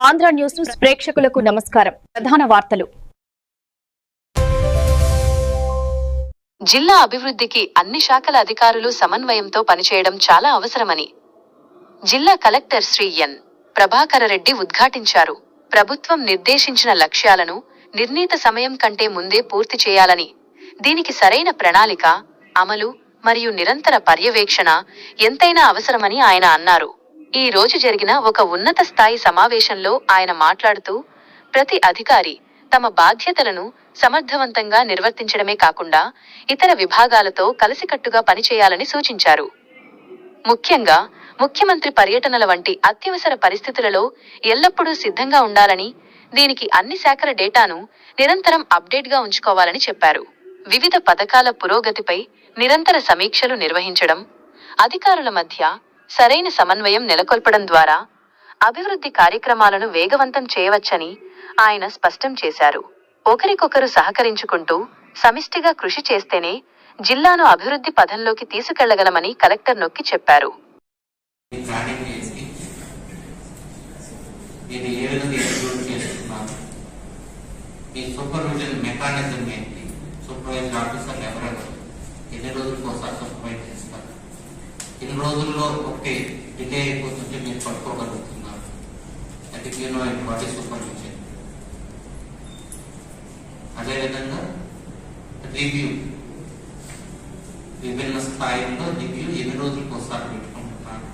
Andhra news news ప్రేక్షకులకు నమస్కారం. ప్రధాన వార్తలు. జిల్లా అభివృద్ధికి అన్ని శాఖల అధికారులు సమన్వయంతో పనిచేయడం చాలా అవసరమని జిల్లా కలెక్టర్ శ్రీ ఎన్. ప్రభాకర రెడ్డి ఉద్ఘాటించారు. ప్రభుత్వం నిర్దేశించిన లక్ష్యాలను నిర్ణీత సమయం కంటే ముందే పూర్తి చేయాలని దీనికి సరైన ప్రణాళిక అమలు మరియు నిరంతర పర్యవేక్షణ ఎంతైనా అవసరమని ఆయన అన్నారు. ఈ రోజు జరిగిన ఒక ఉన్నత స్థాయి సమావేశంలో ఆయన మాట్లాడుతూ ప్రతి అధికారి తమ బాధ్యతలను సమర్థవంతంగా నిర్వర్తించడమే కాకుండా ఇతర విభాగాలతో కలిసికట్టుగా పనిచేయాలని సూచించారు. ముఖ్యంగా ముఖ్యమంత్రి పర్యటనల వంటి అత్యవసర పరిస్థితులలో ఎల్లప్పుడూ సిద్ధంగా ఉండాలని దీనికి అన్ని శాఖల డేటాను నిరంతరం అప్డేట్గా ఉంచుకోవాలని చెప్పారు. వివిధ పథకాల పురోగతిపై నిరంతర సమీక్షలు నిర్వహించడం అధికారుల మధ్య సరైన సమన్వయం నెలకొల్పడం ద్వారా అభివృద్ధి కార్యక్రమాలను వేగవంతం చేయవచ్చని ఆయన స్పష్టం చేశారు. ఒకరికొకరు సహకరించుకుంటూ సమిష్టిగా కృషి చేస్తేనే జిల్లాను అభివృద్ధి పథంలోకి తీసుకెళ్ళగలమని కలెక్టర్ నొక్కి చెప్పారు. సూపర్విజన్ మెకానిజం ఏంటి సూపర్వైజర్ ఆఫీసర్ ఎవరెవరు ఎన్ని రోజులకు ఒకసారి సూపర్వైజ్ చేస్తారు ఎన్ని రోజుల్లో ఒకటి డిలే అయిపోతుంటే మీరు పట్టుకోగలుగుతున్నారు అది you know what super supervision అదేవిధంగా రివ్యూ. విభిన్న స్థాయిల్లో రివ్యూ ఎన్ని రోజులకు ఒకసారి పెట్టుకుంటున్నారు?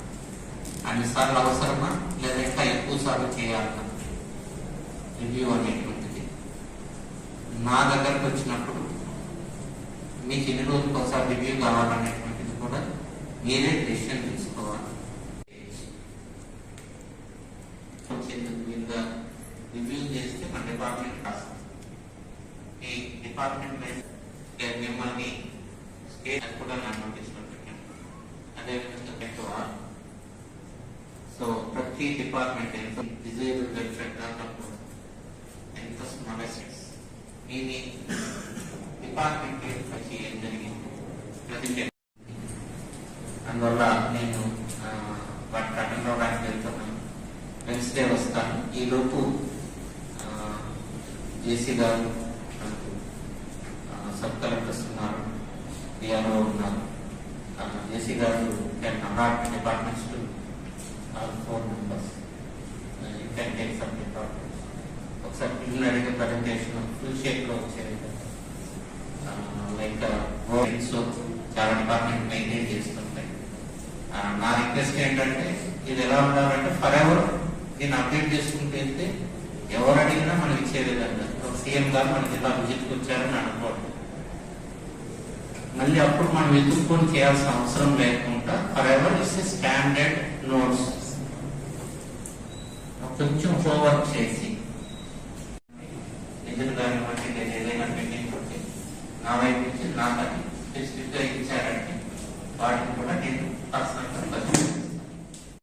అన్ని సార్లు అవసరమా? లేదా ఇంకా ఎక్కువ సార్లు చేయాలన్నా రివ్యూ అనేటువంటిది. నా దగ్గరకు వచ్చినప్పుడు మీకు ఎన్ని రోజులకు ఒకసారి రివ్యూ కావాలనేటువంటిది కూడా మీరే డెసిషన్ తీసుకోవాలి మీద రివ్యూ చేస్తే మన డిపార్ట్మెంట్ కాదు ఈ డిపార్ట్మెంట్ మిమ్మల్ని స్టేట్ కూడా నా నోటీస్లో పెట్టాను అదేవిధంగా ఎక్కువ సో ప్రతి డిపార్ట్మెంట్ ఎంత డిజైబుల్ వెల్ఫేర్ దాకా ఎంత స్మాలెస్ట్ మీ డిపార్ట్మెంట్ వచ్చి ఏం జరిగింది ప్రతి డే- అందువల్ల నేను ఆ, వాటికి అటెండ్ అవ్వడానికి వెళ్తున్నాను. వెన్స్డే వస్తాను. ఈలోపు జేసీ గారు మనకు, సబ్ కలెక్టర్స్ ఉన్నారు డిఆర్ఓ ఉన్నారు. జేసీ గారు can allot departments to four members you can take sub departments ఒకసారి పిల్లలు అడిగే ప్రజెంటేషన్ ఫుల్ షేప్లో వచ్చే లైక్ సో చాలా డిపార్ట్మెంట్ మెయింటైన్ చేస్తుంటాయి నా ఏంటంటే ఇది ఎలా ఉండాలంటే ఫర్ ఎవర్ దీన్ని అప్డేట్ చేసుకుంటూ వెళ్తే ఎవరు అడిగినా మనం ఇచ్చే విధంగా సీఎం గారు మన జిల్లా విజిట్కి వచ్చారని అనుకోవడం. మళ్ళీ అప్పుడు మనం వెతుక్కొని చేయాల్సిన అవసరం లేకుండా for ever is standard notes కొంచెం హోంవర్క్ చేసి నిజం కానివ్వండి నేను ఏదైనా పెండింగ్ ఉంటే నా వైపు నుంచి నాకు స్పెసిఫిక్గా ఇచ్చారంటే వాటిని కూడా నేను Thank you.